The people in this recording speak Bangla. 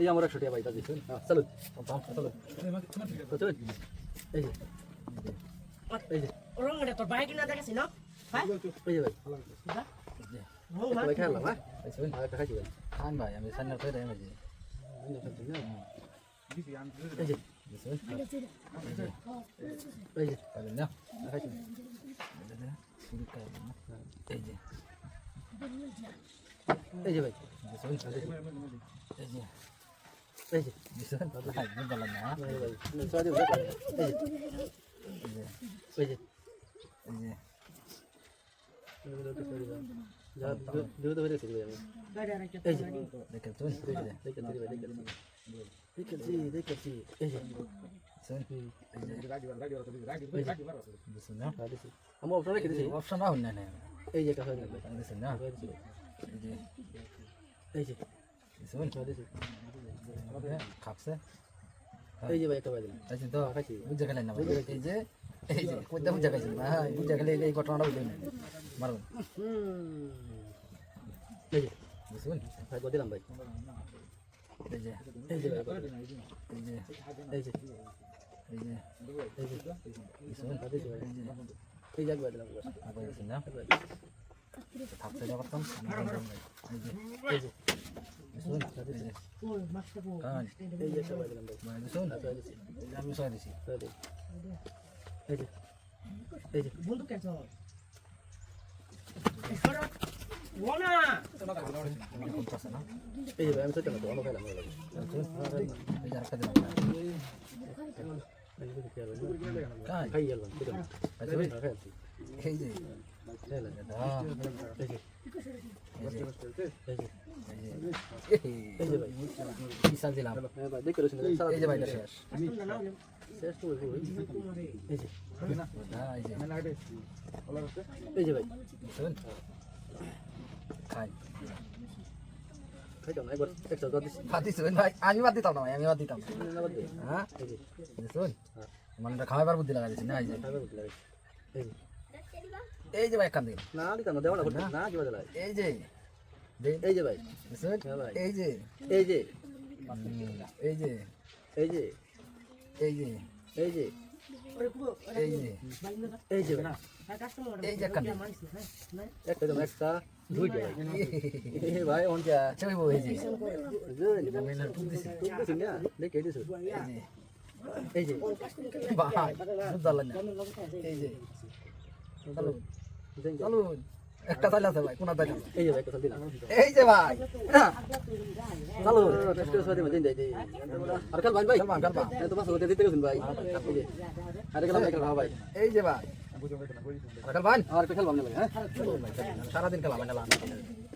এই আমার একশো টাকা ভাই দাদি চলুন চলো তো চলুন এই যে এই যে রঙটা তোর বাইক না দেখাছি না হ্যাঁ এই যে ভাই ভাই খেলাম হ্যাঁ এই শুন আর একটা ভাই খান ভাই আমি সান্নার করে দেয় যে এই যে এই না এই এই তো ভাই আমি গাড়ি আর একটা এই যে দেখে শুন এই যে দেখেছি ভাই দেখেছি দেখেছি দেখেছি এই যে শুন এই যে বুঝছেন না আমি অপশন রেখে দিয়েছি অপশন না হন না এই যে হয়ে না এই যে এই যে হয়ে খাপছে এই যে ভাই একটা দিলাম তাই তো খাইছি বুঝে গেলেন না। এই যে এই যে কোথা বুঝে গেছেন ভাই বুঝে গেলে এই ঘটনাটা বুঝলেন মারবেন এই যে বুঝছেন ভাই দিলাম ভাই এই যে এই যে এই যে এই যে এই যে এই যে হয়ে এই যে এই যে এই যে এই যে এই যে এই যে একটা ভাই দিলাম ভাই ভাই বুঝছেন হয়ে দিয়েছি আমি সহায় দিছি হয়ে দিয়েছি এই যে এই যে বন্ধু কেন ওনা আমি করতেছে না এই যে ভাই আমি সত্যি না তো অন্য খাইলাম ভালো লাগে এই যে আরেকটা দিলাম এই যে কি হবে কান খাই গেলাম দিলাম বুঝছেন খাইছি এই যে আমি বাদ দিতাম না আমি বাদ দিতাম হ্যাঁ মানে খাওয়াবার বুদ্ধি লাগা দিছি না এই যে এই যে ভাই কান দিন না দিতাম না দেওয়া না না কি বাজে লাগে এই যে দেন এই যে ভাই হ্যাঁ। এই যে এই যে এই যে এই যে এই যে এই যে এই যে এই যে এই যে কান মানছি হ্যাঁ না একটা দাম একটা দুই ভাই এই অন যা যে দিছি এই যে এই যে এই যে চলো। চলো। একটা তাইলে আছে ভাই কোনা তাইলে এই যে ভাই কথা দিলাম। এই যে ভাই। চালু টেস্ট করে সাথে মজা দেই আর কাল ভাই ভাই। কাল ভাই, কাল ভাই। তো বাস হতে দিতে গেছেন ভাই। এই যে। আরে গেলাম ভাই এই যে ভাই। রাখাল ভাই। আর একটা ভাই সারাদিন খেলা মানে